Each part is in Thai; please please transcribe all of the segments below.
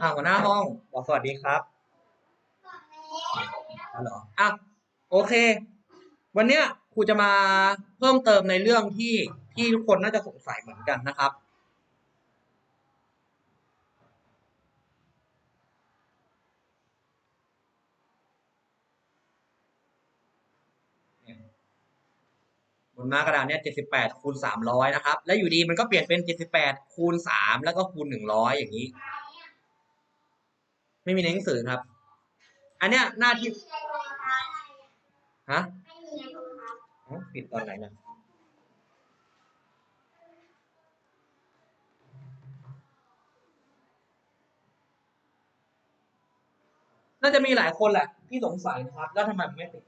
อ่าหัวหน้าห้องบอกสวัสดีครับอ๋อเหรออะโอเค วันเนี้ยครูจะมาเพิ่มเติมในเรื่องที่ที่ทุกคนน่าจะสงสัยเหมือนกันนะครับ บนหน้ากระดานเนี่ยเจ็ดสิบแปดคูณสามร้อยนะครับ แล้วอยู่ดีมันก็เปลี่ยนเป็นเจ็ดสิบแปดคูณสามแล้วก็คูณหนึ่งร้อยอย่างนี้ ไม่มีในหนังสือครับ อันเนี้ยหน้าที่ฮะอ๋อปิดตอนไหนนะน่าจะมีหลายคนแหละที่สงสัยนะครับ แล้วทำไมมันไม่ติด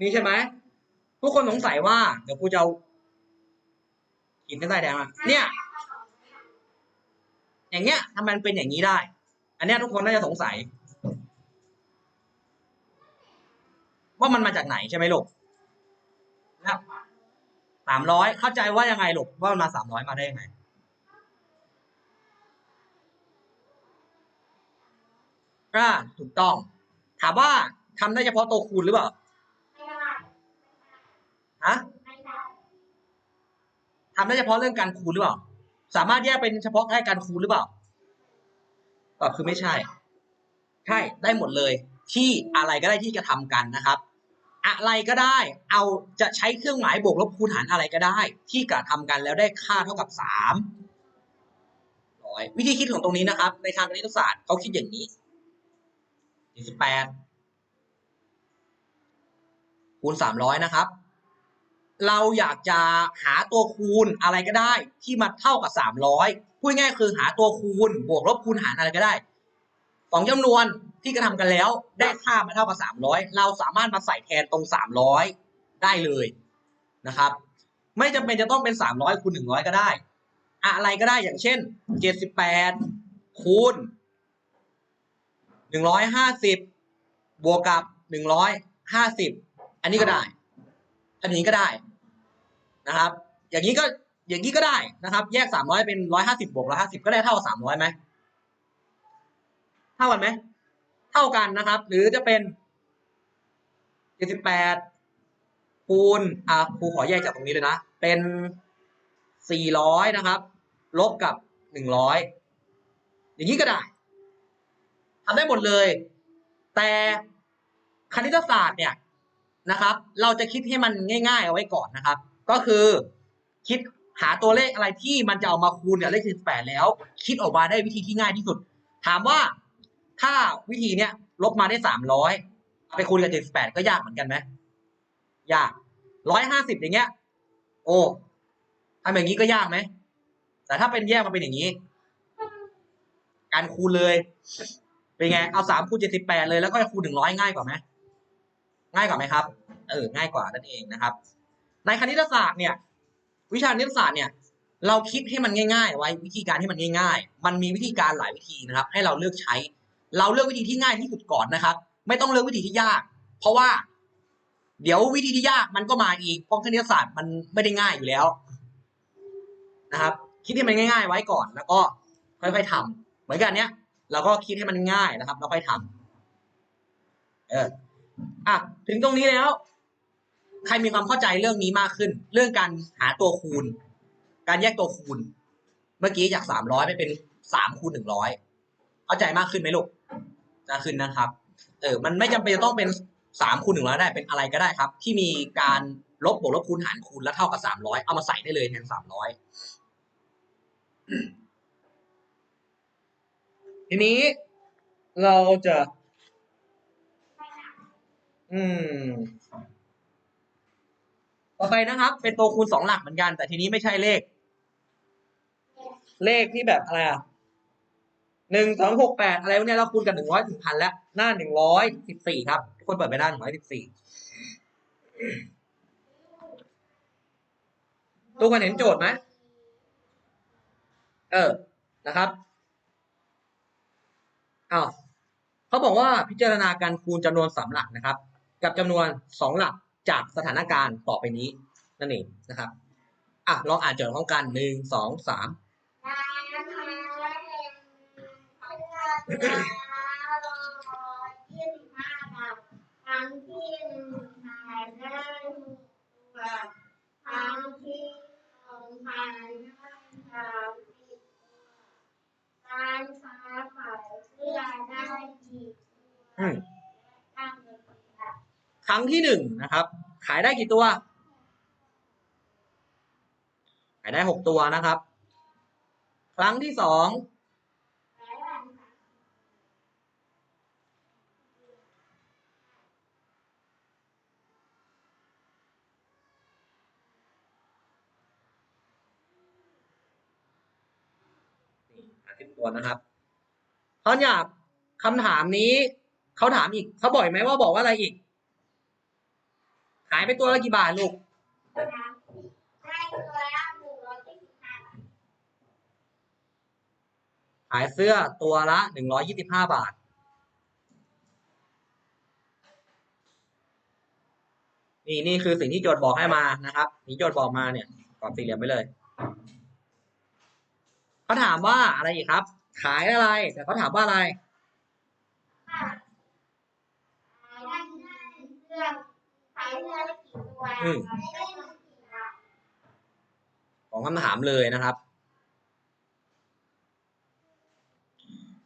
นี่ใช่ไหมทุกคนสงสัยว่า เดี๋ยวกูจะเอาขีดเส้นใต้แดงมาเนี่ย อย่างเงี้ยทำไมมันเป็นอย่างนี้ได้ อันเนี้ยทุกคนน่าจะสงสัย ว่ามันมาจากไหนใช่ไหมลูกสามร้อยเข้าใจว่ายังไงลูกว่ามันมาสามร้อยมาได้ยังไงอ่าถูกต้อง ถามว่าทำได้เฉพาะตัวคูณหรือเปล่าฮะ ทำได้เฉพาะเรื่องการคูณหรือเปล่า สามารถแยกเป็นเฉพาะแค่การคูณหรือเปล่าตอบคือไม่ใช่ ใช่ได้หมดเลย ที่อะไรก็ได้ที่จะทำกันนะครับ อะไรก็ได้ เอาจะใช้เครื่องหมายบวกลบคูณหารอะไรก็ได้ ที่กระทำกันแล้วได้ค่าเท่ากับสามร้อยวิธีคิดของตรงนี้นะครับ ในทางคณิตศาสตร์เขาคิดอย่างนี้สิบแปดคูณสามร้อยนะครับ เราอยากจะหาตัวคูณอะไรก็ได้ที่มาเท่ากับสามร้อยพูดง่ายคือหาตัวคูณ บวกลบคูณหารอะไรก็ได้สองจำนวนที่กระทำกันแล้วได้ค่ามาเท่ากับสามร้อยเราสามารถมาใส่แทนตรงสามร้อยได้เลยนะครับ ไม่จำเป็นจะต้องเป็นสามร้อยคูณหนึ่งร้อยก็ได้ อะไรก็ได้อย่างเช่นเจ็ดสิบแปดคูณหนึ่งร้อยห้าสิบบวกกับหนึ่งร้อยห้าสิบอันนี้ก็ได้ อันนี้ก็ได้นะครับ อย่างนี้ก็อย่างนี้ก็ได้นะครับ แยกสามร้อยเป็นร้อยห้าสิบบวกร้อยห้าสิบก็ได้เท่าสามร้อยไหมเท่ากันไหมเท่ากันนะครับ หรือจะเป็นเจ็ดสิบแปดคูณอ่าครูขอแยกจากตรงนี้เลยนะ เป็นสี่ร้อยนะครับ ลบกับหนึ่งร้อยอย่างนี้ก็ได้ทำได้หมดเลย แต่คณิตศาสตร์เนี่ย นะครับ เราจะคิดให้มันง่าย ๆ เอาไว้ก่อนนะครับ ก็คือคิดหาตัวเลขอะไรที่มันจะเอามาคูณกับเลขสิบแปดแล้ว คิดออกมาได้วิธีที่ง่ายที่สุด ถามว่าถ้าวิธีเนี้ยลบมาได้สามร้อยไปคูณกับเจ็ดสิบแปดก็ยากเหมือนกันไหมยากร้อยห้าสิบอย่างเงี้ย โอ้ทำอย่างนี้ก็ยากไหมแต่ถ้าเป็นแยกมาเป็นอย่างนี้ การคูณเลย เป็นไง เอาสามคูณเจ็ดสิบแปดเลยแล้วก็คูณหนึ่งร้อยง่ายกว่าไหม ง่ายกว่าไหมครับ เออ ง่ายกว่านั่นเองนะครับ ในคณิตศาสตร์เนี่ย วิชาคณิตศาสตร์เนี่ย เราคิดให้มันง่าย ๆ ไว้วิธีการให้มันง่าย ๆ มันมีวิธีการหลายวิธีนะครับ ให้เราเลือกใช้ เราเลือกวิธีที่ง่ายที่สุดก่อนนะครับ ไม่ต้องเลือกวิธีที่ยาก เพราะว่า เดี๋ยววิธีที่ยากมันก็มาอีก เพราะคณิตศาสตร์มันไม่ได้ง่ายอยู่แล้วนะครับ คิดให้มันง่าย ๆ ไว้ก่อน แล้วก็ค่อยๆทำเหมือนกันเนี้ยเราก็คิดให้มันง่ายนะครับ แล้วค่อยทำเออ อะถึงตรงนี้แล้ว ใครมีความเข้าใจเรื่องนี้มากขึ้น เรื่องการหาตัวคูณ การแยกตัวคูณ เมื่อกี้จากสามร้อยไปเป็นสามคูณหนึ่งร้อยเข้าใจมากขึ้นไหมลูกมากขึ้นนะครับ เออมันไม่จำเป็นจะต้องเป็นสามคูณหนึ่งร้อยได้เป็นอะไรก็ได้ครับ ที่มีการลบบวกลบคูณหารคูณแล้วเท่ากับสามร้อยเอามาใส่ได้เลยแทนสามร้อยทีนี้เราจะ อืม ต่อไปนะครับ เป็นตัวคูณสองหลักเหมือนกัน แต่ทีนี้ไม่ใช่เลข เลขที่แบบอะไรอะหนึ่งสองหกแปดอะไรพวกเนี้ยเราคูณกันหนึ่งร้อยถึงพันแล้ว หน้าหนึ่งร้อยสิบสี่ครับทุกคนเปิดไปหน้าหนึ่งร้อยสิบสี่ทุกคนเห็นโจทย์ไหมเออนะครับอ้าวเขาบอกว่าพิจารณาการคูณจำนวนสามหลักนะครับ กับจำนวนสองหลักจากสถานการณ์ต่อไปนี้นั่นเองนะครับอะลองอ่านโจทย์พร้อมกันหนึ่งสองสามครั้งที่หนึ่งขายได้หกตัวครั้งที่สองขายได้สามสิบตัวการค้าขายเสื้อได้กี่ตัว อืม ตั้งเป็นตัว ครั้งที่หนึ่งนะครับ ขายได้กี่ตัว ขายได้หกตัวนะครับ ครั้งที่สองหาสิบตัวนะครับเขาอยากคำถามนี้เขาถามอีกเขาบอกอีกไหมว่าบอกว่าอะไรอีก ขายไปตัวละกี่บาทลูกขายเสื้อตัวละหนึ่งร้อยี่สิบห้าบาท นี่นี่คือสิ่งที่โจทย์บอกให้มานะครับนี่โจทย์บอกมาเนี่ยกรอบสี่เหลี่ยมไปเลยเขาถามว่าอะไรอีกครับ ขายอะไร แต่เขาถามว่าอะไรขายได้เสื้อ ขอขายได้เงินกี่บาทของคำถามเลยนะครับ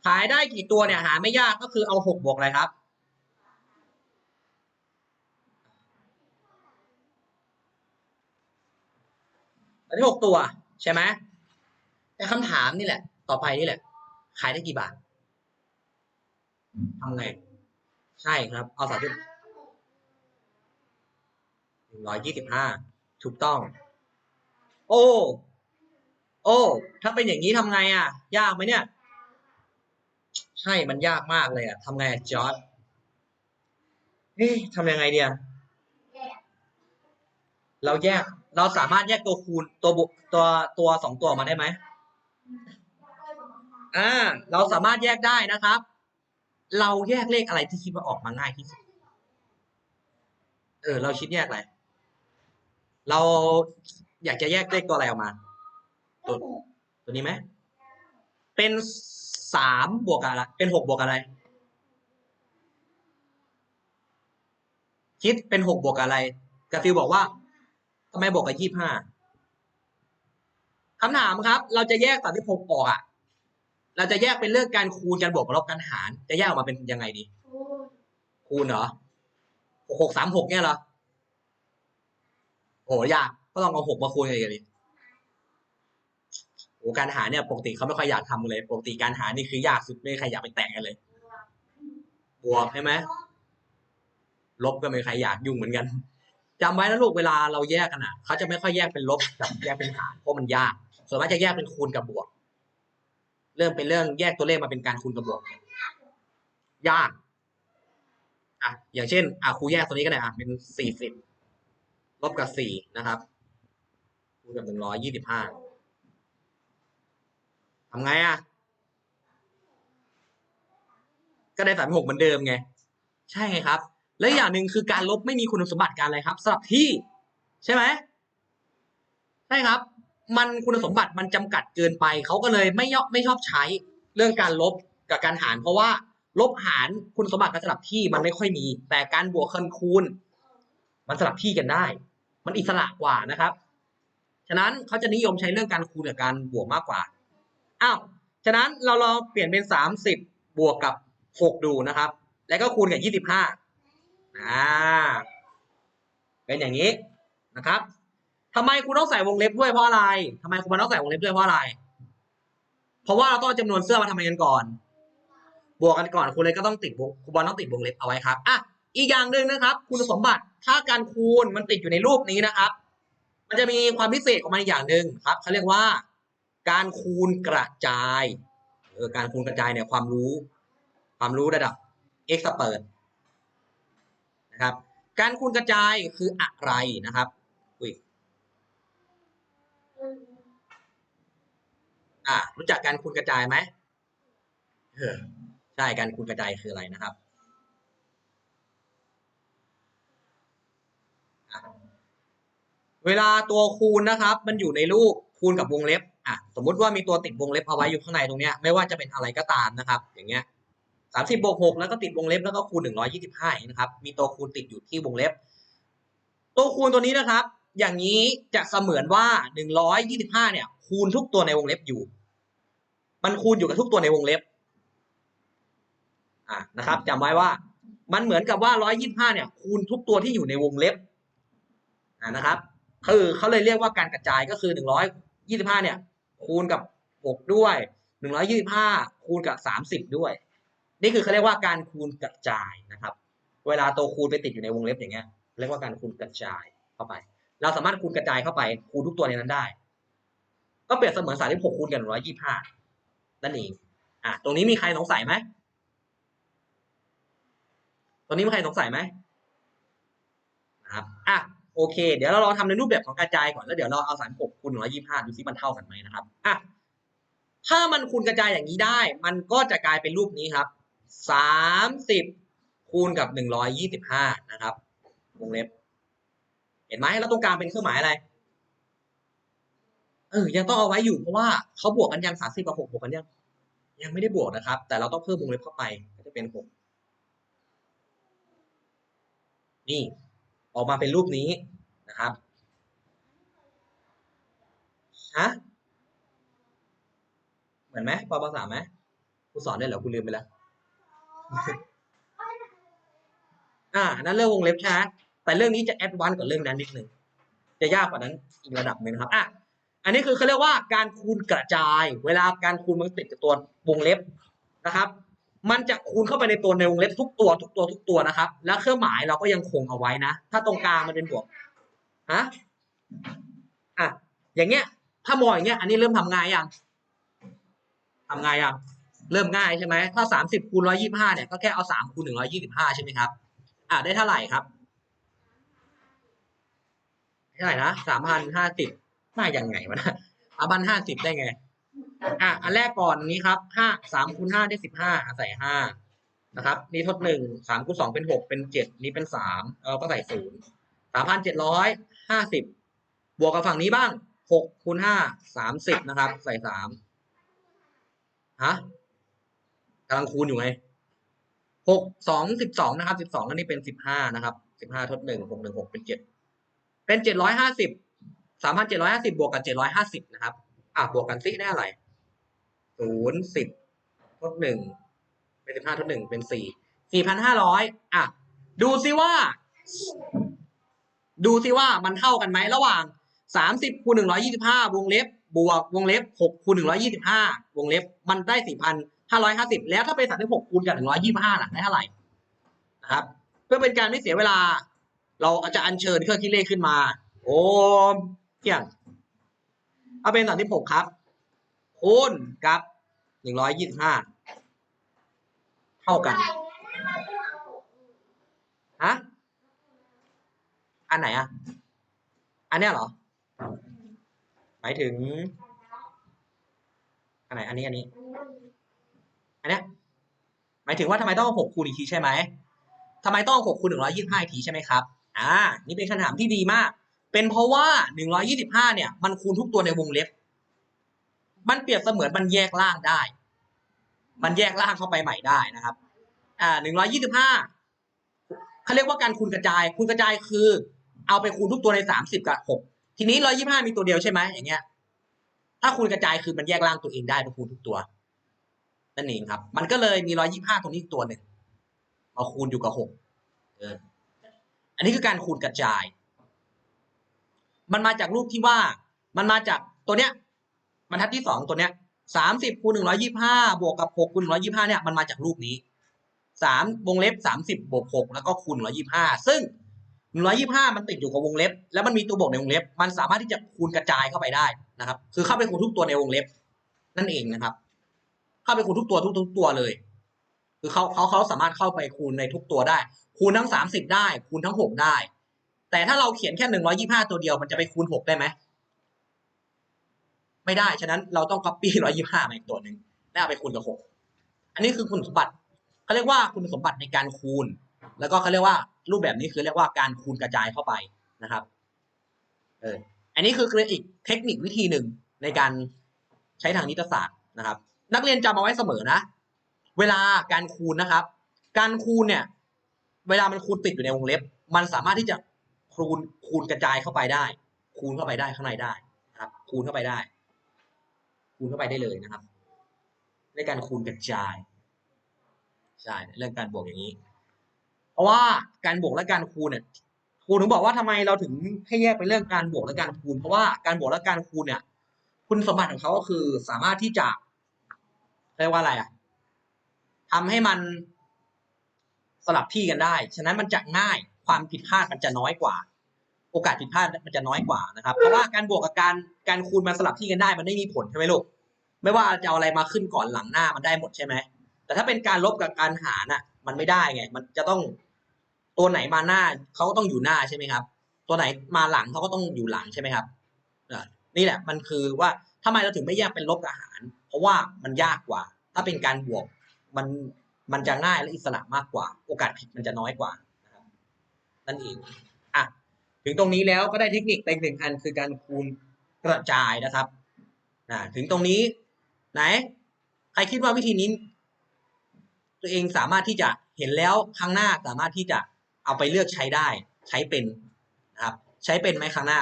ขายได้กี่ตัวเนี่ยหาไม่ยากก็คือเอาหกบวกอะไรครับอันที่หกตัวใช่ไหมแต่คำถามนี่แหละ ต่อไปนี่แหละ ขายได้กี่บาททำไง ใช่ครับ เอาสามสิบห นึ่งร้อยยี่สิบห้าถูกต้อง โอ้ โอ้ ถ้าเป็นอย่างนี้ทำไงอะ ยากไหมเนี่ย ใช่ มันยากมากเลยอะทำไงอะจอร์ดเอ๊ะทำยังไงเดียเราแยก เราสามารถแยกตัวคูณตัวบุตัวตัวสองตัวมาได้ไหมอ่า เราสามารถแยกได้นะครับ เราแยกเลขอะไรที่คิดว่าออกมาง่ายที่สุด เออ เราคิดแยกอะไร เราอยากจะแยกเลขตัวอะไรออกมา ตัวตัวนี้ไหม เป็นสามบวกอะไร เป็นหกบวกอะไร คิดเป็นหกบวกอะไรกาฟิลบอกว่าทำไมบวกกับยี่ห้าคำถามครับ เราจะแยกสามที่หกออกอะ เราจะแยกเป็นเรื่องการคูณการบวกกับลบการหาร จะแยกออกมาเป็นยังไงดี คูณคูณเหรอหกหกสามหกเนี่ยเหรอ โอ้ยากก็ต้องเอาหกมาคูณกันเลยดิโอ้การหาเนี่ยปกติเขาไม่ค่อยอยากทำเลย ปกติการหานี่คือยากสุดไม่มีใครอยากไปแตะกันเลย บวกใช่ไหมลบก็ไม่มีใครอยากยุ่งเหมือนกันจำไว้นะลูกเวลาเราแยกกันอะเขาจะไม่ค่อยแยกเป็นลบกับแยกเป็นหารเพราะมันยาก ส่วนมากจะแยกเป็นคูณกับบวก เริ่มเป็นเรื่องแยกตัวเลขมาเป็นการคูณกับบวก ยากอะอย่างเช่นอะครูแยกตัวนี้ก็ได้อะเป็นสี่สิบ ลบกับสี่นะครับคูณกับหนึ่งร้อยยี่สิบห้าทำไงอะ ก็ได้สามหกเหมือนเดิมไง ใช่ไงครับ และอย่างหนึ่งคือการลบไม่มีคุณสมบัติการอะไรครับสลับที่ ใช่ไหมใช่ครับ มันคุณสมบัติมันจำกัดเกินไป เขาก็เลยไม่ยอมไม่ชอบใช้เรื่องการลบกับการหาร เพราะว่าลบหารคุณสมบัติการสลับที่มันไม่ค่อยมี แต่การบวกคนคูณ มันสลับที่กันได้ มันอิสระกว่านะครับ ฉะนั้นเขาจะนิยมใช้เรื่องการคูณกับการบวกมากกว่า อ้าว ฉะนั้นเราลองเปลี่ยนเป็นสามสิบบวกกับหกดูนะครับ แล้วก็คูณกับยี่สิบห้าอ่าเป็นอย่างนี้นะครับทำไมคุณต้องใส่วงเล็บด้วยเพราะอะไรทำไมคุณต้องใส่วงเล็บด้วยเพราะอะไร เพราะว่าเราต้องเอาจำนวนเสื้อมาทำไมกันก่อน บวกกันก่อนคุณเลยก็ต้องติดวงคุณบอลต้องติดวงเล็บเอาไว้ครับ อะ อีกอย่างหนึ่งนะครับ คุณสมบัติ ถ้าการคูณมันติดอยู่ในรูปนี้นะครับ มันจะมีความพิเศษของมันอีกอย่างหนึ่งครับเขาเรียกว่า การคูณกระจายเออการคูณกระจายเนี่ยความรู้ ความรู้ระดับเอ็กซ์เปิดนะครับการคูณกระจายคืออะไรนะครับอุ้ยอ่ารู้จักการคูณกระจายไหมเออใช่การคูณกระจายคืออะไรนะครับอะ เวลาตัวคูณนะครับ มันอยู่ในรูปคูณกับวงเล็บอะสมมุติว่ามีตัวติดวงเล็บเอาไว้อยู่ข้างในตรงเนี้ยไม่ว่าจะเป็นอะไรก็ตามนะครับ อย่างเงี้ยสามสิบบวกหกแล้วก็ติดวงเล็บแล้วก็คูณหนึ่งร้อยยี่สิบห้านะครับ มีตัวคูณติดอยู่ที่วงเล็บ ตัวคูณตัวนี้นะครับ อย่างนี้จะเสมือนว่าหนึ่งร้อยยี่สิบห้าเนี่ย คูณทุกตัวในวงเล็บอยู่ มันคูณอยู่กับทุกตัวในวงเล็บอะนะครับจำไว้ว่า มันเหมือนกับว่าร้อยยี่สิบห้าเนี่ย คูณทุกตัวที่อยู่ในวงเล็บอ่านะครับ คือเขาเลยเรียกว่าการกระจายก็คือหนึ่งร้อยยี่สิบห้าเนี่ย คูณกับหกด้วยหนึ่งร้อยี่สิบห้าคูณกับสามสิบด้วย นี่คือเขาเรียกว่าการคูณกระจายนะครับ เวลาตัวคูณไปติดอยู่ในวงเล็บอย่างเงี้ยเรียกว่าการคูณกระจายเข้าไป เราสามารถคูณกระจายเข้าไป คูณทุกตัวในนั้นได้ ก็เปรียบเสมือนสามสิบหกคูณกับหนึ่งร้อยยี่ห้านั่นเองอะตรงนี้มีใครสงสัยไหมตรงนี้มีใครสงสัยไหมนะครับอะ โอเค เดี๋ยวเราลองทำในรูปแบบของกระจายก่อนแล้วเดี๋ยวเราเอาสามหกคูณหนึ่งร้อยี่ห้าดูซิมันเท่ากันไหมนะครับอะถ้ามันคูณกระจายอย่างนี้ได้ มันก็จะกลายเป็นรูปนี้ครับสามสิบคูณกับหนึ่งร้อยยี่สิบห้านะครับวงเล็บ เห็นไหมแล้วตรงกลางเป็นเครื่องหมายอะไรเออยังต้องเอาไว้อยู่เพราะว่าเขาบวกกันยังสามสิบกับหกบวกกันยังยังไม่ได้บวกนะครับ แต่เราต้องเพิ่มวงเล็บเข้าไปก็จะเป็นหกนี่ ออกมาเป็นรูปนี้นะครับฮะเหมือนไหมปภาษาไหมครูสอนได้เหรอครูลืมไปแล้วอ่านั่นเรื่องวงเล็บใช่ไหมแต่เรื่องนี้จะแอดวานซ์กว่าเรื่องนั้นนิดนึงจะยากกว่านั้นอีกระดับหนึ่งครับอะอันนี้คือเขาเรียกว่าการคูณกระจาย เวลาการคูณมันติดกับตัววงเล็บนะครับ มันจะคูณเข้าไปในตัวในวงเล็บทุกตัวทุกตัวทุกตัวนะครับ แล้วเครื่องหมายเราก็ยังคงเอาไว้นะ ถ้าตรงกลางมันเป็นบวกฮะอะอย่างเงี้ย ถ้ามองอย่างเงี้ย อันนี้เริ่มทำง่ายยังทำง่ายยังเริ่มง่ายใช่ไหมถ้าสามสิบคูณร้อยี่ห้าเนี่ยก็แค่เอาสามคูณหนึ่งร้อยี่สิบห้าใช่ไหมครับ อะได้เท่าไหร่ครับเท่าไหร่นะสามพันห้าสิบได้ยังไงวะนะสามพันห้าสิบได้ไง อะอันแรกก่อนนี้ครับห้าสามคูณห้าได้สิบห้าใส่ห้านะครับ นี่ทดหนึ่งสามคูณสองเป็นหกเป็นเจ็ดนี่เป็นสามเราก็ใส่ศูนย์สามพันเจ็ดร้อยห้าสิบบวกกับฝั่งนี้บ้างหกคูณห้าสามสิบนะครับ ใส่สามฮะกำลังคูณอยู่ไงหกสองสิบสองนะครับสิบสองอันนี้เป็นสิบห้านะครับสิบห้าทดหนึ่งหกหนึ่งหกเป็นเจ็ดเป็นเจ็ดร้อยห้าสิบสามพันเจ็ดร้อยห้าสิบบวกกับเจ็ดร้อยห้าสิบนะครับ อะบวกกันซิได้อะไร ศูนย์สิบทดหนึ่งเป็นสิบห้าทดหนึ่งเป็นสี่สี่พันห้าร้อยอะ ดูซิว่า ดูซิว่ามันเท่ากันไหมระหว่างสามสิบคูณหนึ่งร้อยี่สิบห้าวงเล็บบวกวงเล็บหกคูณหนึ่งร้อยี่สิบห้าวงเล็บมันได้สี่พันห้าร้อยห้าสิบแล้วถ้าเป็นสามสิบหกคูณกับหนึ่งร้อยี่สิบห้าล่ะได้เท่าไหร่นะครับ เพื่อเป็นการไม่เสียเวลา เราจะอัญเชิญเครื่องคิดเลขขึ้นมา โอ้เที่ยงเอาเป็นสามสิบหกครับ คูณกับหนึ่งร้อยยี่สิบห้าเท่ากันฮะอันไหนอะ อันเนี้ยเหรอ หมายถึง อันไหน อันนี้ อันนี้ อันเนี้ย หมายถึงว่าทำไมต้องหกคูณอีกทีใช่ไหมทำไมต้องหกคูณหนึ่งร้อยยี่สิบห้าอีกทีใช่ไหมครับ อ่า นี่เป็นคำถามที่ดีมาก เป็นเพราะว่าหนึ่งร้อยี่สิบห้าเนี่ย มันคูณทุกตัวในวงเล็บ มันเปรียบเสมือนมันแยกล่างได้ มันแยกล่างเข้าไปใหม่ได้นะครับ อ่าหนึ่งร้อยยี่สิบห้าเขาเรียกว่าการคูณกระจาย คูณกระจายคือ เอาไปคูณทุกตัวในสามสิบกับหกทีนี้ร้อยี่ห้ามีตัวเดียวใช่ไหมอย่างเงี้ย ถ้าคูณกระจายคือมันแยกล่างตัวเองได้ไปคูณทุกตัวนั่นเองครับ มันก็เลยมีร้อยี่ห้าตรงนี้ตัวหนึ่งมาคูณอยู่กับหกเออ อันนี้คือการคูณกระจาย มันมาจากรูปที่ว่า มันมาจากตัวเนี้ย บรรทัดที่สองตัวเนี้ยสามสิบคูณหนึ่งร้อยยี่ห้าบวกกับหกคูณหนึ่งร้อยี่ห้าเนี่ยมันมาจากรูปนี้สามวงเล็บสามสิบบวกหกแล้วก็คูณหนึ่งร้อยี่ห้าซึ่งหนึ่งร้อยี่ห้ามันติดอยู่กับวงเล็บ แล้วมันมีตัวบวกในวงเล็บ มันสามารถที่จะคูณกระจายเข้าไปได้นะครับ คือเข้าไปคูณทุกตัวในวงเล็บ นั่นเองนะครับ เข้าไปคูณทุกตัวทุกทุกตัวเลย คือเขาเขาเขาสามารถเข้าไปคูณในทุกตัวได้ คูณทั้งสามสิบได้ คูณทั้งหกได้ แต่ถ้าเราเขียนแค่หนึ่งร้อยี่ห้าตัวเดียวมันจะไปคูณหกได้ไหม ไม่ได้ ฉะนั้นเราต้อง copy ร้อยี่ห้ามาอีกตัวหนึ่งแล้วเอาไปคูณกับหกอันนี้คือคุณสมบัติเขาเรียกว่าคุณสมบัติในการคูณ แล้วก็เขาเรียกว่ารูปแบบนี้คือเรียกว่าการคูณกระจายเข้าไปนะครับเอออันนี้คืออีกเทคนิควิธีหนึ่งในการใช้ทางนิตศาสตร์นะครับ นักเรียนจำเอาไว้เสมอนะ เวลาการคูณนะครับ การคูณเนี่ย เวลามันคูณติดอยู่ในวงเล็บ มันสามารถที่จะคูณคูณกระจายเข้าไปได้ คูณเข้าไปได้ข้างในได้ครับ คูณเข้าไปได้ คูณเข้าไปได้เลยนะครับในการคูณกระจายใช่เรื่องการบวกอย่างนี้ เพราะว่าการบวกและการคูณเนี่ยครูถึงบอกว่าทำไมเราถึงให้แยกเป็นเรื่องการบวกและการคูณ เพราะว่าการบวกและการคูณเนี่ย คุณสมบัติของเขาก็คือสามารถที่จะเรียกว่าอะไรอะทำให้มันสลับที่กันได้ ฉะนั้นมันจะง่าย ความผิดพลาดมันจะน้อยกว่า โอกาสผิดพลาดมันจะน้อยกว่านะครับ เพราะว่าการบวกกับการการคูณมันสลับที่กันได้มันไม่มีผลใช่ไหมลูก ไม่ว่าจะเอาอะไรมาขึ้นก่อนหลังหน้ามันได้หมดใช่ไหม แต่ถ้าเป็นการลบกับการหารน่ะ มันไม่ได้ไง มันจะต้องตัวไหนมาหน้าเขาก็ต้องอยู่หน้าใช่ไหมครับ ตัวไหนมาหลังเขาก็ต้องอยู่หลังใช่ไหมครับนี่แหละมันคือว่าทำไมเราถึงไม่แยกเป็นลบกับหาร เพราะว่ามันยากกว่า ถ้าเป็นการบวกมันมันจะง่ายและอิสระมากกว่า โอกาสผิดมันจะน้อยกว่านะครับนั่นเอง ถึงตรงนี้แล้วก็ได้เทคนิคไปหนึ่งอันคือการคูณกระจายนะครับอ่าถึงตรงนี้ไหนใครคิดว่าวิธีนี้ ตัวเองสามารถที่จะเห็นแล้วครั้งหน้าสามารถที่จะเอาไปเลือกใช้ได้ ใช้เป็นนะครับ ใช้เป็นไหมครั้งหน้า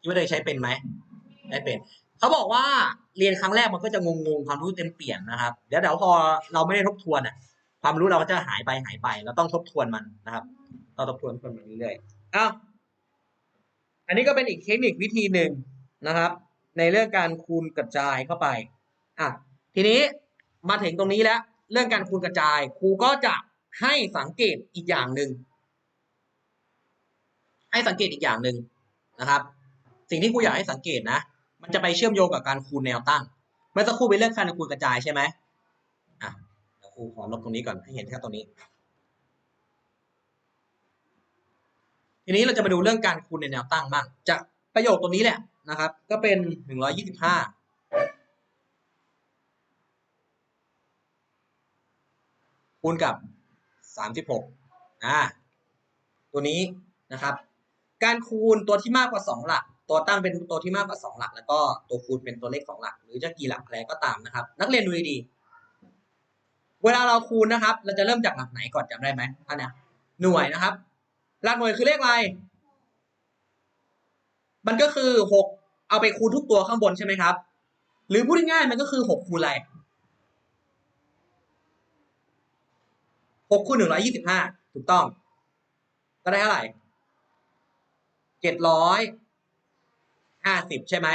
คิดว่าเองใช้เป็นไหมได้เป็น เขาบอกว่าเรียนครั้งแรกมันก็จะงงๆความรู้เต็มเปลี่ยนนะครับเดี๋ยวเดี๋ยวพอเราไม่ได้ทบทวนอะ ความรู้เราก็จะหายไปหายไป เราต้องทบทวนมันนะครับต้องทบทวนมันเรื่อยๆ อ้าวอันนี้ก็เป็นอีกเทคนิควิธีหนึ่งนะครับ ในเรื่องการคูณกระจายเข้าไปอะทีนี้มาถึงตรงนี้แล้ว เรื่องการคูณกระจายครูก็จะให้สังเกตอีกอย่างหนึ่งให้สังเกตอีกอย่างหนึ่งนะครับ สิ่งที่ครูอยากให้สังเกตนะ มันจะไปเชื่อมโยงกับการคูณแนวตั้ง เมื่อสักครู่เป็นเรื่องการคูณกระจายใช่ไหมอะครูขอลบตรงนี้ก่อนให้เห็นแค่ตรงนี้ ทีนี้เราจะมาดูเรื่องการคูณในแนวตั้งบ้างจากประโยคตรงนี้แหละนะครับ ก็เป็นหนึ่งร้อยี่สิบห้าคูณกับสามสิบหกอ่าตัวนี้นะครับ การคูณตัวที่มากกว่าสองหลัก ตัวตั้งเป็นตัวที่มากกว่าสองหลัก แล้วก็ตัวคูณเป็นตัวเลขสองหลัก หรือจะกี่หลักอะไรก็ตามนะครับ นักเรียนดูดีเวลาเราคูณนะครับ เราจะเริ่มจากหลักไหนก่อนจำได้ไหมท่านเนี่ยหน่วยนะครับ หลักหน่วยคือเลขอะไร มันก็คือหกเอาไปคูณทุกตัวข้างบนใช่ไหมครับ หรือพูดง่ายๆมันก็คือหกคูณอะไรหกคูณหนึ่งร้อยี่สิบห้าถูกต้อง ก็ได้เท่าไหร่เจ็ดร้อยห้าสิบใช่ไหม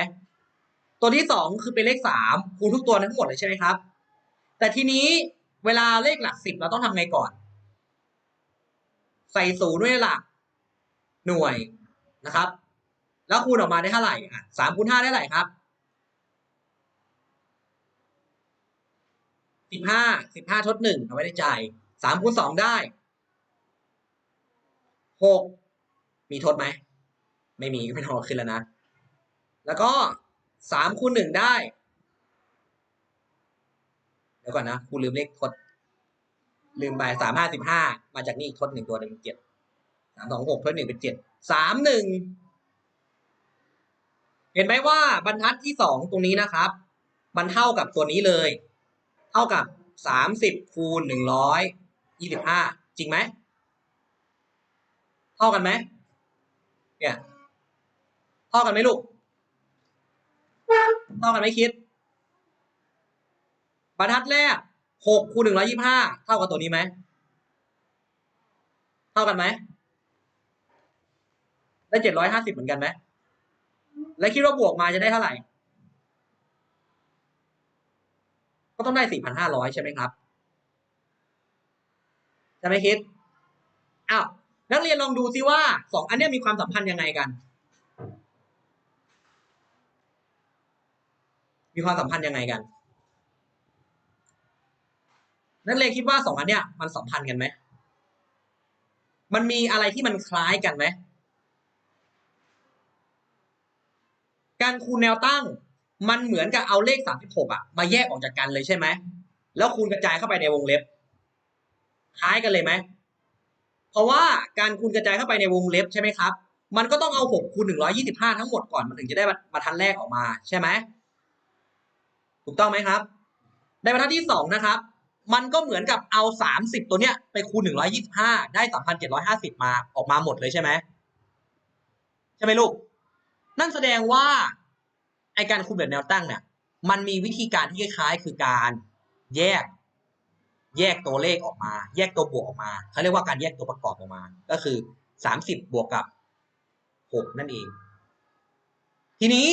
ตัวที่สองคือเป็นเลขสามคูณทุกตัวทั้งหมดเลยใช่ไหมครับ แต่ทีนี้เวลาเลขหลักสิบเราต้องทำไงก่อน ใส่ศูนย์ด้วยหลักหน่วยนะครับ แล้วคูณออกมาได้เท่าไหร่อะสามคูณห้าได้เท่าไหร่ครับสิบห้าสิบห้าทดหนึ่งเอาไว้ในใจสามคูณสองได้หกมีทดไหม ไม่มีก็ไม่ต้อขึ้นแล้วนะ แล้วก็สามคูณหนึ่งได้ เดี๋ยวก่อนนะครูลืมเลขทด ลืมไปสามห้าสิบห้ามาจากนี่อีกทดหนึ่งตัวหนึ่งเป็นเจ็ดสามสองหกทดหนึ่งเป็นเจ็ดสามหนึ่งเห็นไหมว่าบรรทัดที่สองตรงนี้นะครับ มันเท่ากับตัวนี้เลย เท่ากับสามสิบคูณหนึ่งร้อยยี่สิบห้าจริงไหมเท่ากันไหมเนี่ยเท่ากันไหมลูกเท่ากันไหมคิด บรรทัดแรก หกคูณหนึ่งร้อยี่ห้าเท่ากับตัวนี้ไหม เท่ากันไหม ได้เจ็ดร้อยห้าสิบเหมือนกันไหม แล้วคิดว่าบวกมาจะได้เท่าไหร่ ก็ต้องได้สี่พันห้าร้อยใช่ไหมครับ จะไม่คิด อ้าว นักเรียนลองดูซิว่าสองอันนี้มีความสัมพันธ์ยังไงกัน มีความสัมพันธ์ยังไงกัน นักเรียนคิดว่าสองอันเนี้ยมันสัมพันธ์กันไหม มันมีอะไรที่มันคล้ายกันไหม การคูณแนวตั้ง มันเหมือนกับเอาเลขสามสิบหกอะมาแยกออกจากกันเลยใช่ไหม แล้วคูณกระจายเข้าไปในวงเล็บ คล้ายกันเลยไหม เพราะว่าการคูณกระจายเข้าไปในวงเล็บใช่ไหมครับ มันก็ต้องเอาหกคูณหนึ่งร้อยี่สิบห้าทั้งหมดก่อนมันถึงจะได้บรรทัดแรกออกมาใช่ไหม ถูกต้องไหมครับ ในบรรทัดที่สองนะครับ มันก็เหมือนกับเอาสามสิบตัวเนี้ยไปคูณหนึ่งร้อยี่สิบห้าได้สามพันเจ็ดร้อยห้าสิบมาออกมาหมดเลยใช่ไหมใช่ไหมลูก นั่นแสดงว่าไอการคูณแบบแนวตั้งเนี่ยมันมีวิธีการที่คล้ายๆ คือการแยก แยกตัวเลขออกมา แยกตัวบวกออกมาเขาเรียกว่าการแยกตัวประกอบออกมา ก็คือสามสิบบวกกับหกนั่นเอง ทีนี้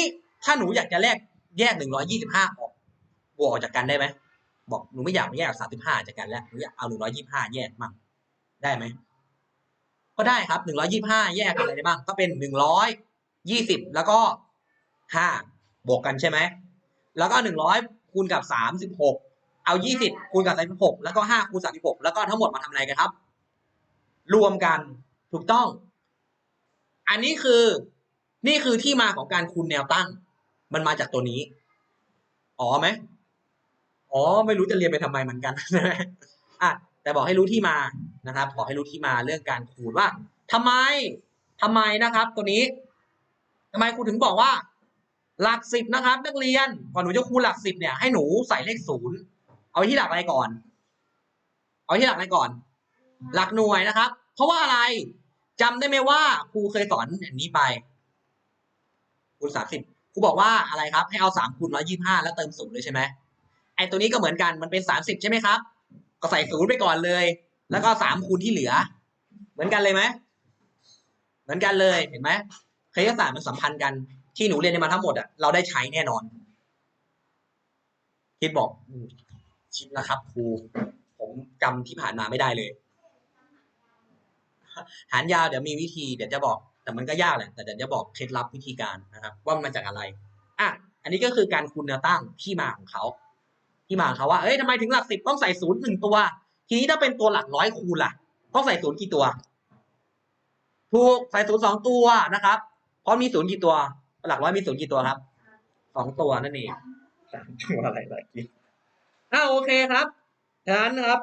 ถ้าหนูอยากจะแลกแยกหนึ่งร้อยี่สิบห้าออกบวกออกจากกันได้ไหม บอกหนูไม่อยากแยกสามสิบห้าจากกันแล้วหนูอยากเอาหนึ่งร้อยยี่ห้าแยกมั่งได้ไหมก็ได้ครับหนึ่งร้อยี่ห้าแยกอะไรได้บ้าง ก็เป็นหนึ่งร้อยยี่สิบแล้วก็ห้าบวกกันใช่ไหมแล้วก็หนึ่งร้อยคูณกับสามสิบหกเอายี่สิบคูณกับสามสิบหกแล้วก็ห้าคูณสามสิบหกแล้วก็ทั้งหมดมาทำอะไรกันครับ รวมกันถูกต้อง อันนี้คือนี่คือที่มาของการคูณแนวตั้ง มันมาจากตัวนี้ อ๋อไหม อ๋อไม่รู้จะเรียนไปทำไมเหมือนกันอะแต่บอกให้รู้ที่มานะครับ บอกให้รู้ที่มาเรื่องการคูณว่าทำไมทำไมนะครับ ตัวนี้ทำไมครูถึงบอกว่า หลักสิบนะครับ นักเรียนก่อนหนูจะคูณหลักสิบเนี่ยให้หนูใส่เลขศูนย์เอาที่หลักอะไรก่อน เอาที่หลักอะไรก่อน หลักหน่วยนะครับ เพราะว่าอะไรจำได้ไหมว่าครูเคยสอนอันนี้ไปคูณสามสิบครูบอกว่าอะไรครับ ให้เอาสามคูณร้อยยี่ห้าแล้วเติมศูนย์เลยใช่ไหม อ้ตัวนี้ก็เหมือนกันมันเป็นสามสิบใช่ไหมครับ ก็ใส่ศูนย์ไปก่อนเลย แล้วก็สามคูณที่เหลือ เหมือนกันเลยไหมเหมือนกันเลยเห็นไหมคณิตศาสตร์มันสัมพันธ์กันที่หนูเรียนมาทั้งหมดอะเราได้ใช้แน่นอน คิดบอกชิดแล้วครับครูผมจำที่ผ่านมาไม่ได้เลย หารยาวเดี๋ยวมีวิธีเดี๋ยวจะบอก แต่มันก็ยากแหละแต่เดี๋ยวจะบอกเคล็ดลับวิธีการนะครับ ว่ามันมาจากอะไรอะอันนี้ก็คือการคูณแนวตั้งที่มาของเขา ที่มาของเขาว่าเอ้ยทำไมถึงหลักสิบต้องใส่ศูนย์หนึ่งตัว ทีนี้ถ้าเป็นตัวหลักร้อยคูณล่ะ ต้องใส่ศูนย์กี่ตัว ถูกใส่ศูนย์สองตัวนะครับ เพราะมีศูนย์กี่ตัว หลักร้อยมีศูนย์กี่ตัวครับสองตัวนั่นเองสามตัวอะไรล่ะกินอ่าโอเคครับฉะนั้นนะครับ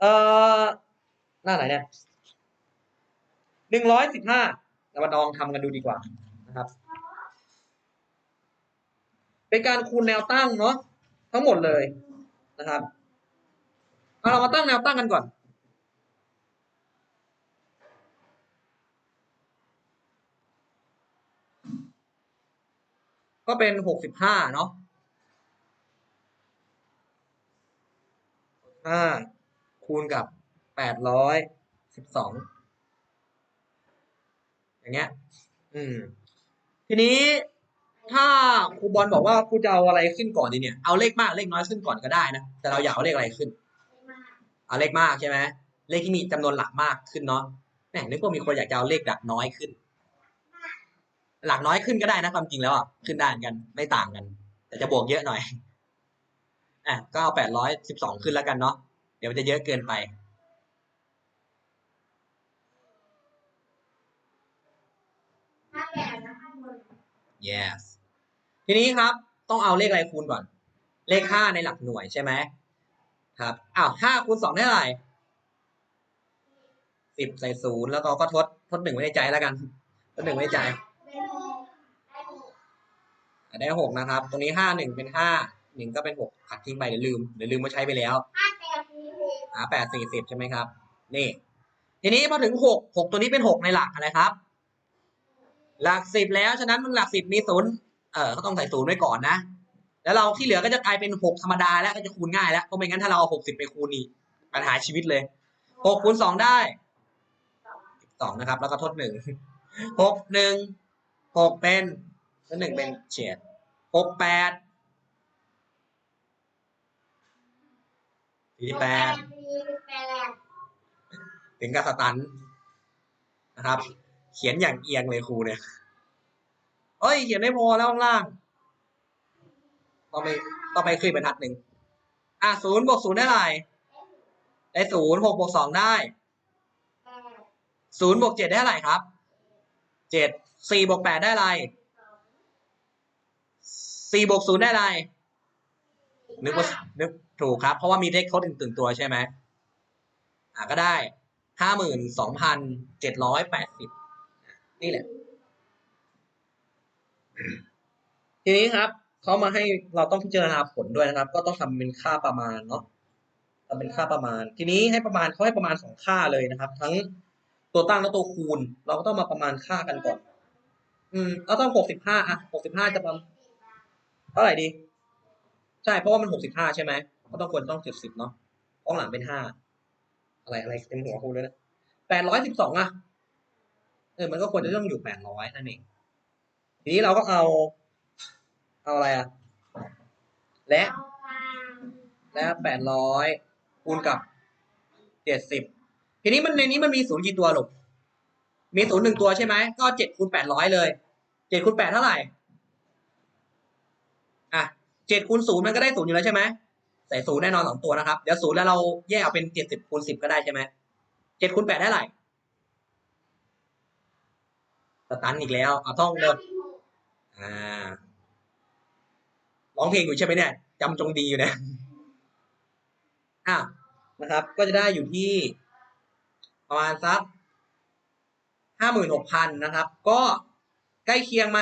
เอ่อหน้าไหนเนี่ยหนึ่งร้อยสิบห้าเรามาลองทำกันดูดีกว่านะครับ เป็นการคูณแนวตั้งเนาะ ทั้งหมดเลยนะครับเอาเรามาตั้งแนวตั้งกันก่อน ก็เป็นหกสิบห้าเนาะห้าคูณกับแปดร้อยสิบสองอย่างเงี้ย อืม ทีนี้ ถ้าครูบอลบอกว่าครูจะเอาอะไรขึ้นก่อนดีเนี่ย เอาเลขมากเลขน้อยขึ้นก่อนก็ได้นะ แต่เราอยากเอาเลขอะไรขึ้น เอาเลขมากใช่ไหมเลขที่มีจำนวนหลักมากขึ้นเนาะแหมนึกว่ามีคนอยากจะเอาเลขหลักน้อยขึ้น หลักน้อยขึ้นก็ได้นะความจริงแล้วอะ ขึ้นได้เหมือนกัน ไม่ต่างกัน แต่จะบวกเยอะหน่อย อะ ก็เอาแปดร้อยสิบสองขึ้นแล้วกันเนาะ เดี๋ยวมันจะเยอะเกินไปถ้าแก่แล้วข้างบน yes ทีนี้ครับต้องเอาเลขอะไรคูณก่อน เลขห้าในหลักหน่วยใช่ไหมครับอ้าวห้าคูณสองได้เท่าไหร่สิบใส่ศูนย์แล้วก็ก็ทดทดหนึ่งไว้ในใจแล้วกันทดหนึ่งไว้ในใจได้หกนะครับ ตรงนี้ห้าหนึ่งเป็นห้าหนึ่งก็เป็นหกขัดทิ้งไปเดี๋ยวลืมเดี๋ยวลืมว่าใช้ไปแล้วห้าแปดสี่สิบใช่ไหมครับ นี่ ทีนี้พอถึงหกหกตัวนี้เป็นหกในหลักอะไรครับ หลักสิบแล้วฉะนั้นมันหลักสิบมีศูนย์ เออก็ต้องใส่ศูนย์ไว้ก่อนนะ แล้วเราที่เหลือก็จะกลายเป็นหกธรรมดาแล้วก็จะคูณง่ายแล้วเพราะไม่งั้นถ้าเราเอาหกสิบไปคูณนี่ปัญหาชีวิตเลยหกคูณสองได้สองนะครับ แล้วก็ทดหนึ่งหกหนึ่งหกเป็นแล้วหนึ่งเป็นเฉดหกแปดสี่แปดสี่แปดถึงกับสตันนะครับ เขียนอย่างเอียงเลยครูเนี่ย เอ้ยเขียนไม่พอแล้วข้างล่างต้องไปต้องไปขึ้นบรรทัดหนึ่งอะศูนย์บวกศูนย์ได้อะไรได้ศูนย์หกบวกสองได้แปดศูนย์บวกเจ็ดได้อะไรครับเจ็ดสี่บวกแปดได้อะไรสองสี่บวกศูนย์ได้อะไรนึกว่านึกถูกครับ เพราะว่ามีเลขคดตื่นตัวใช่ไหมอะก็ได้ห้าหมื่นสองพันเจ็ดร้อยแปดสิบนี่แหละ ทีนี้ครับเขามาให้เราต้องพิจารณาผลด้วยนะครับ ก็ต้องทำเป็นค่าประมาณเนาะทำเป็นค่าประมาณ ทีนี้ให้ประมาณเขาให้ประมาณสองค่าเลยนะครับ ทั้งตัวตั้งและตัวคูณ เราก็ต้องมาประมาณค่ากันก่อน อืมเราต้องหกสิบห้าอะหกสิบห้าจะประมาณเท่าไหร่ดี ใช่เพราะว่ามันหกสิบห้าใช่ไหมก็ต้องควรต้องเจ็ดสิบเนาะข้างหลังเป็นห้าอะไรอะไรเต็มหัวคูณเลยนะแปดร้อยสิบสองอะเออมันก็ควรจะต้องอยู่แปดร้อยนั่นเอง ทีนี้เราก็เอา เอาอะไรอะและเอาวและแปดร้อยคูณกับเจ็ดสิบทีนี้มันในนี้มันมีศูนย์กี่ตัวลูกมีศูนย์หนึ่งตัวใช่ไหมก็เจ็ดคูณแปดร้อยเลยเจ็ดคูณแปดเท่าไหร่อะเจ็ดคูณศูนย์มันก็ได้ศูนย์อยู่แล้วใช่ไหมใส่ศูนย์แน่นอนสองตัวนะครับ เดี๋ยวศูนย์แล้วเราแยกเอาเป็นเจ็ดสิบคูณสิบก็ได้ใช่ไหมเจ็ดคูณแปดได้เท่าไหร่สตันอีกแล้วเอาท่องเดิมห้าสิบหก อ่าร้องเพลงอยู่ใช่ไหมเนี่ยจำจงดีอยู่นะอะนะครับ ก็จะได้อยู่ที่ประมาณสักห้าหมื่นหกพันนะครับ ก็ใกล้เคียงไหม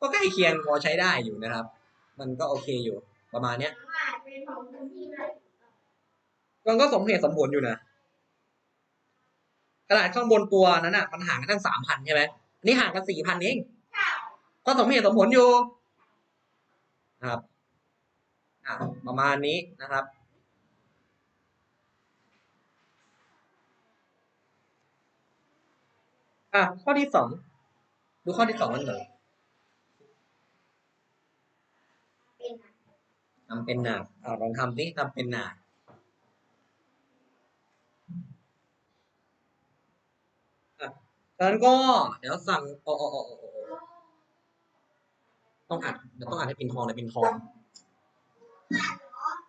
ก็ใกล้เคียงพอใช้ได้อยู่นะครับ มันก็โอเคอยู่ ประมาณเนี้ยก็งคนที่ไหนมันก็สมเหตุสมผลอยู่นะกระดาษข้างบนตัวนั้นอะ มันห่างกันตั้งสามพันใช่ไหมนี่ห่างกันสี่พันเอง ก็สมเหตุสมผลอยู่นะครับอะประมาณนี้นะครับ อะข้อที่สองดูข้อที่สองกันหน่อยเป็นอะทำเป็นหนักอ่าลองทำสิทำเป็นหนักอะฉะนั้นก็เดี๋ยวสั่งโอ้โอ้โอ้โอ้โอ้ ต้องอัดเดี๋ยวต้องอัดให้ปินทองเลยปินทอง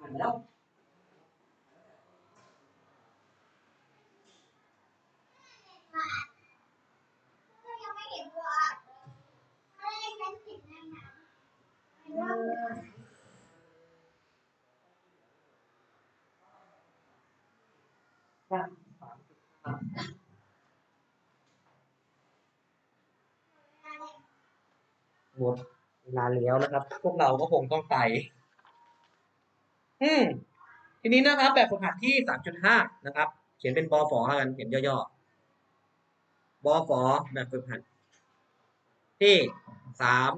อัดแล้วก็ยังไม่เห็นตัวไม่ได้ใช้สิทธิ์นั่นนะไม่รู้หมดเวลาแล้วนะครับ พวกเราก็คงต้องไป อืมทีนี้นะครับ แบบฝึกหัดที่สามจุดห้านะครับ เขียนเป็นบอฝอแล้วกันเขียนย่อๆบอฝอแบบฝึกหัด ที่สาม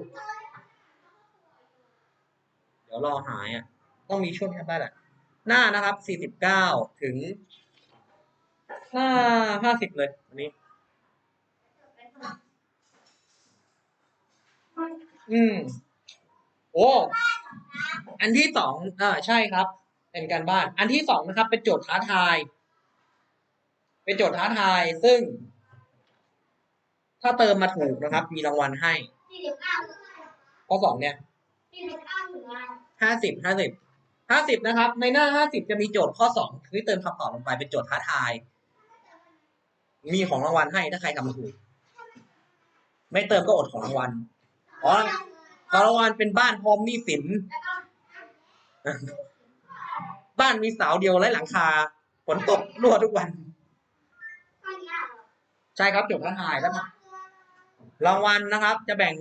เดี๋ยวรอหายอะ ต้องมีช่วงที่ทำได้แหละหน้านะครับสี่สิบเก้าถึงหน้าห้าสิบเลยอันนี้ อืม โอ้ อันที่สองอ่าใช่ครับ เป็นการบ้าน อันที่สองนะครับ เป็นโจทย์ท้าทาย เป็นโจทย์ท้าทาย ซึ่ง ถ้าเติมมาถูกนะครับ มีรางวัลให้สี่สิบเก้าถึงข้อสองเนี่ยสี่สิบเก้าถึงอะไรห้าสิบห้าสิบห้าสิบนะครับ ในหน้าห้าสิบจะมีโจทย์ข้อสองคือเติมคำตอบลงไปเป็นโจทย์ท้าทาย มีของรางวัลให้ถ้าใครทำถูก ไม่เติมก็อดของรางวัล อ๋อของรางวัลเป็นบ้านพร้อมหนี้สินแล้วก็บ้านมีเสาเดียวไร้หลังคา ฝนตกรั่วทุกวันข้อนี้อะใช่ครับโจทย์ท้าทายแล้วครับรางวัลนะครับ จะแบ่ง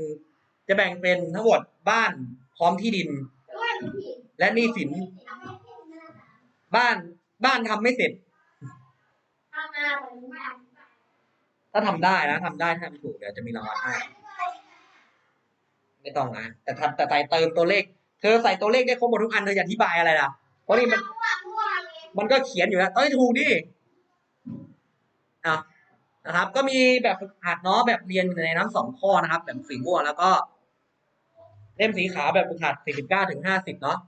จะแบ่งเป็นทั้งหมดบ้านพร้อมที่ดินด้วยมันผิดและหนี้สิน บ้านบ้านทำไม่เสร็จข้างหน้ามันไม่อธิบายถ้าทำได้นะทำได้ถ้าทำถูกเดี๋ยวจะมีรางวัลให้ ไม่ต้องนะแต่ทำแต่ใส่เติมตัวเลข เธอใส่ตัวเลขได้ครบหมดทุกอันเธออย่าอธิบายอะไรล่ะ เพราะนี่มันมั่วมั่วเลยมันก็เขียนอยู่แล้วเอ้ยถูกดิอะนะครับ ก็มีแบบฝึกหัดเนาะแบบเรียนอยู่ในนั้นสองข้อนะครับ แบบสีม่วงแล้วก็ เล่มสีขาวแบบฝึกหัด49ถึง50เนาะ